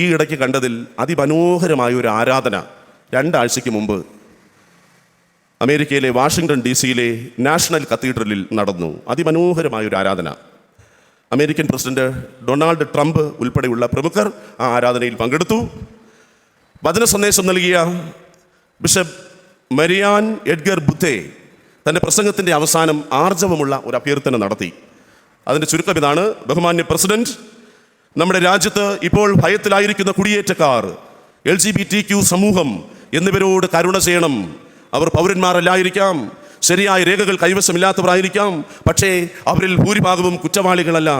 ഈ ഇടയ്ക്ക് കണ്ടതിൽ അതിമനോഹരമായ ഒരു ആരാധന രണ്ടാഴ്ചയ്ക്ക് മുമ്പ് അമേരിക്കയിലെ വാഷിങ്ടൺ ഡി സിയിലെ നാഷണൽ കത്തീഡ്രലിൽ നടന്നു. അതിമനോഹരമായ ഒരു ആരാധന. അമേരിക്കൻ പ്രസിഡന്റ് ഡൊണാൾഡ് ട്രംപ് ഉൾപ്പെടെയുള്ള പ്രമുഖർ ആ ആരാധനയിൽ പങ്കെടുത്തു. വചന സന്ദേശം നൽകിയ ബിഷപ്പ് മരിയാൻ എഡ്ഗർ ബുദ്ധെ തന്റെ പ്രസംഗത്തിന്റെ അവസാനം ആർജവമുള്ള ഒരു അഭ്യർത്ഥന നടത്തി. അതിന്റെ ചുരുക്കം ഇതാണ്. ബഹുമാന്യ പ്രസിഡന്റ് നമ്മുടെ രാജ്യത്ത് ഇപ്പോൾ ഭയത്തിലായിരിക്കുന്ന കുടിയേറ്റക്കാർ L G B T Q സമൂഹം എന്നിവരോട് കരുണ ചെയ്യണം. അവർ പൗരന്മാരല്ലായിരിക്കാം ശരിയായ രേഖകൾ കൈവശമില്ലാത്തവരായിരിക്കാം. പക്ഷേ അവരിൽ ഭൂരിഭാഗവും കുറ്റവാളികളല്ല.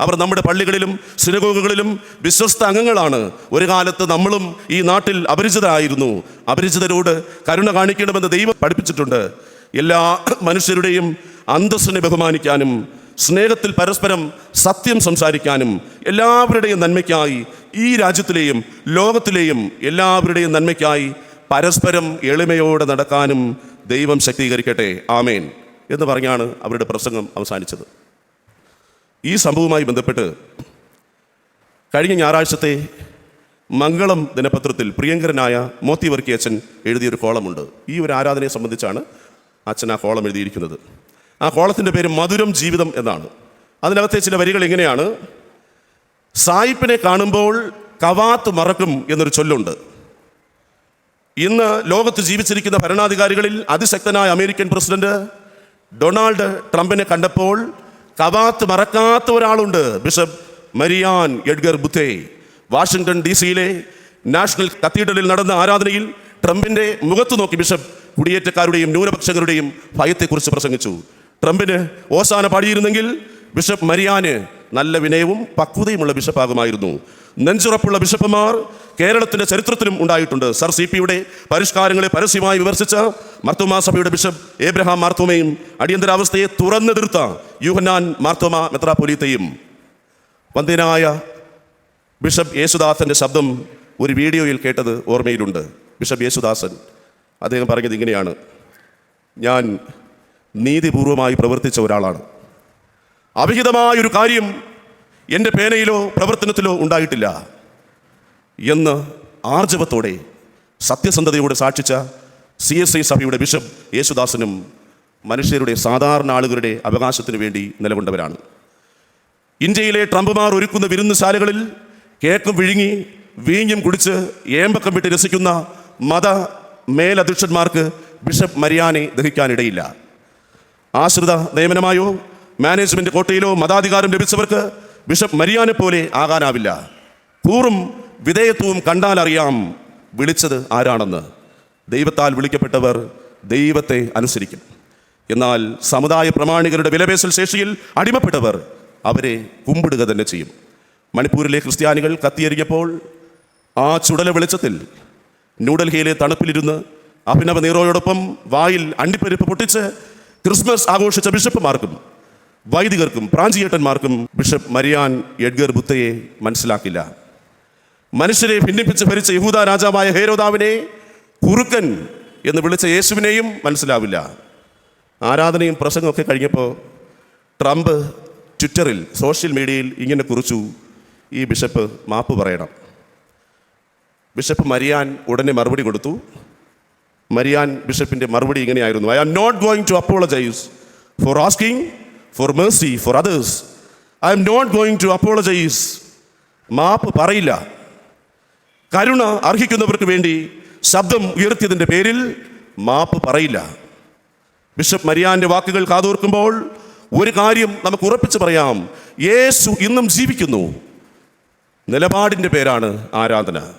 അവർ നമ്മുടെ പള്ളികളിലും സിനഗോഗുകളിലും വിശ്വസ്ത അംഗങ്ങളാണ്. ഒരു കാലത്ത് നമ്മളും ഈ നാട്ടിൽ അപരിചിതരായിരുന്നു. അപരിചിതരോട് കരുണ കാണിക്കണമെന്ന് ദൈവം പഠിപ്പിച്ചിട്ടുണ്ട്. എല്ലാ മനുഷ്യരുടെയും അന്തസ്സിനെ ബഹുമാനിക്കാനും സ്നേഹത്തിൽ പരസ്പരം സത്യം സംസാരിക്കാനും എല്ലാവരുടെയും നന്മയ്ക്കായി ഈ രാജ്യത്തിലെയും ലോകത്തിലെയും എല്ലാവരുടെയും നന്മയ്ക്കായി പരസ്പരം എളിമയോടെ നടക്കാനും ദൈവം ശക്തീകരിക്കട്ടെ. ആമേൻ. എന്ന് പറഞ്ഞാണ് അവരുടെ പ്രസംഗം അവസാനിച്ചത്. ഈ സംഭവവുമായി ബന്ധപ്പെട്ട് കഴിഞ്ഞ ഞായറാഴ്ചത്തെ മംഗളം ദിനപത്രത്തിൽ പ്രിയങ്കരനായ മോത്തി വർക്കി അച്ഛൻ എഴുതിയൊരു കോളമുണ്ട്. ഈ ഒരു ആരാധനയെ സംബന്ധിച്ചാണ് അച്ഛൻ ആ കോളം എഴുതിയിരിക്കുന്നത്. ആ കോളത്തിന്റെ പേര് മധുരം ജീവിതം എന്നാണ്. അതിനകത്തെ ചില വരികൾ ഇങ്ങനെയാണ്. സായിപ്പിനെ കാണുമ്പോൾ കവാത്ത് മറക്കും എന്നൊരു ചൊല്ലുണ്ട്. ഇന്ന് ലോകത്ത് ജീവിച്ചിരിക്കുന്ന ഭരണാധികാരികളിൽ അതിശക്തനായ അമേരിക്കൻ പ്രസിഡന്റ് ഡൊണാൾഡ് ട്രംപിനെ കണ്ടപ്പോൾ കവാത്ത് മറക്കാത്ത ഒരാളുണ്ട് bishop Mariann Edgar Budde. Washington D സിയിലെ നാഷണൽ കത്തീഡ്രലിൽ നടന്ന ആരാധനയിൽ ട്രംപിന്റെ മുഖത്ത് നോക്കി ബിഷപ്പ് കുടിയേറ്റക്കാരുടെയും ന്യൂനപക്ഷങ്ങളുടെയും ഭയത്തെക്കുറിച്ച് പ്രസംഗിച്ചു. ട്രംപിന് ഓസാന പാടിയിരുന്നെങ്കിൽ ബിഷപ്പ് മരിയാന് നല്ല വിനയവും പക്വതയുമുള്ള ബിഷപ്പാകുമായിരുന്നു. നെഞ്ചുറപ്പുള്ള ബിഷപ്പുമാർ കേരളത്തിന്റെ ചരിത്രത്തിലും ഉണ്ടായിട്ടുണ്ട്. സർ സി പിയുടെ പരിഷ്കാരങ്ങളെ പരസ്യമായി വിമർശിച്ച മർത്തോമാ സഭയുടെ ബിഷപ്പ് ഏബ്രഹാം മാർത്തോമയും അടിയന്തരാവസ്ഥയെ തുറന്നെതിർത്ത യുഹനാൻ മാർത്തോമ മെത്രാപൊലീത്തയും വന്ധ്യനായ ബിഷപ്പ് യേശുദാസന്റെ ശബ്ദം ഒരു വീഡിയോയിൽ കേട്ടത് ഓർമ്മയിലുണ്ട്. ബിഷപ്പ് യേശുദാസൻ അദ്ദേഹം പറഞ്ഞത് ഇങ്ങനെയാണ്. ഞാൻ നീതിപൂർവമായി പ്രവർത്തിച്ച ഒരാളാണ്. അവിഹിതമായൊരു കാര്യം എന്റെ പേനയിലോ പ്രവർത്തനത്തിലോ ഉണ്ടായിട്ടില്ല എന്ന് ആർജവത്തോടെ സത്യസന്ധതയോടെ സാക്ഷിച്ച സി എസ് ഐ സഭയുടെ ബിഷപ്പ് യേശുദാസനും മനുഷ്യരുടെ സാധാരണ ആളുകളുടെ അവകാശത്തിന് വേണ്ടി നിലകൊണ്ടവരാണ്. ഇന്ത്യയിലെ ട്രംപുമാർ ഒരുക്കുന്ന വിരുന്നുശാലകളിൽ കേക്കും വിഴുങ്ങി വീഞ്ഞും കുടിച്ച് ഏമ്പക്കം വിട്ട് രസിക്കുന്ന മത മേലധ്യക്ഷന്മാർക്ക് ബിഷപ്പ് മരിയാനെ ദഹിക്കാനിടയില്ല. ആശ്രിത നിയമനമായോ മാനേജ്മെന്റ് കോട്ടയിലോ മതാധികാരം ലഭിച്ചവർക്ക് ബിഷപ്പ് മരിയാനെ പോലെ ആകാനാവില്ല. കൂറും വിധേയത്വവും കണ്ടാലറിയാം വിളിച്ചത് ആരാണെന്ന്. ദൈവത്താൽ വിളിക്കപ്പെട്ടവർ ദൈവത്തെ അനുസരിക്കും. എന്നാൽ സമുദായ പ്രമാണികരുടെ വിലപേശൽ ശേഷിയിൽ അടിമപ്പെട്ടവർ അവരെ കുമ്പിടുക തന്നെ ചെയ്യും. മണിപ്പൂരിലെ ക്രിസ്ത്യാനികൾ കത്തിയെറിഞ്ഞപ്പോൾ ആ ചുടല വെളിച്ചത്തിൽ ന്യൂഡൽഹിയിലെ തണുപ്പിലിരുന്ന് അഭിനവ നീറോയോടൊപ്പം വായിൽ അണ്ടിപ്പരിപ്പ് പൊട്ടിച്ച് ക്രിസ്മസ് ആഘോഷിച്ച ബിഷപ്പുമാർക്കും വൈദികർക്കും പ്രാഞ്ചിയേട്ടന്മാർക്കും ബിഷപ്പ് മരിയാൻ എഡ്ഗർ ബുത്തയെ മനസ്സിലാക്കില്ല. മനുഷ്യരെ ഭിന്നിപ്പിച്ച് ഭരിച്ച യഹൂദ രാജാവായ ഹേരോദാവിനെ കുറുക്കൻ എന്ന് വിളിച്ച യേശുവിനെയും മനസ്സിലാവില്ല. ആരാധനയും പ്രസംഗമൊക്കെ കഴിഞ്ഞപ്പോൾ ട്രംപ് ട്വിറ്ററിൽ സോഷ്യൽ മീഡിയയിൽ ഇങ്ങനെ കുറിച്ചു ഈ ബിഷപ്പ് മാപ്പ് പറയണം. ബിഷപ്പ് മരിയാൻ ഉടനെ മറുപടി കൊടുത്തു. മരിയാൻ ബിഷപ്പിന്റെ മറുപടി ഇങ്ങനെയായിരുന്നു. I am not going to apologise for asking for mercy for others I'm not going to apologise മാപ്പ് പറയില്ല. കരുണ അർഹിക്കുന്നവർക്ക് വേണ്ടി ശബ്ദം ഉയർത്തിയതിന്റെ പേരിൽ മാപ്പ് പറയില്ല. ബിഷപ്പ് മരിയാന്റെ വാക്കുകൾ കാതോർക്കുമ്പോൾ ഒരു കാര്യം നമുക്ക് ഉറപ്പിച്ച് പറയാം. യേശു ഇന്നും ജീവിക്കുന്നു. നിലപാടിന്റെ പേരാണ് ആരാധന.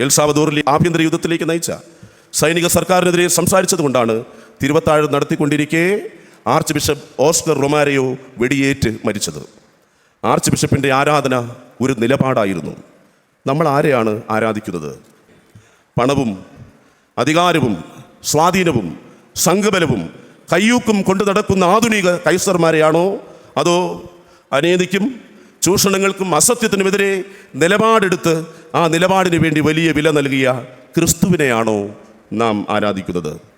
എൽസാവദൂറിലെ ആഭ്യന്തര യുദ്ധത്തിലേക്ക് നയിച്ച സൈനിക സർക്കാരിനെതിരെ സംസാരിച്ചതുകൊണ്ടാണ് തിരുവത്താഴ് നടത്തിക്കൊണ്ടിരിക്കെ ആർച്ച് ബിഷപ്പ് ഓസ്കർ റൊമാരയോ വെടിയേറ്റ് മരിച്ചത്. ആർച്ച് ബിഷപ്പിന്റെ ആരാധന ഒരു നിലപാടായിരുന്നു. നമ്മൾ ആരെയാണ് ആരാധിക്കുന്നത്? പണവും അധികാരവും സ്വാധീനവും സംഘബലവും കയ്യൂക്കും കൊണ്ടു നടക്കുന്ന ആധുനിക കൈസർമാരെയാണോ? അതോ അനീതിക്കും ചൂഷണങ്ങൾക്കും അസത്യത്തിനുമെതിരെ നിലപാടെടുത്ത് ആ നിലപാടിന് വേണ്ടി വലിയ വില നൽകിയ ക്രിസ്തുവിനെയാണോ? നാം ആരാധിക്കുന്നത്?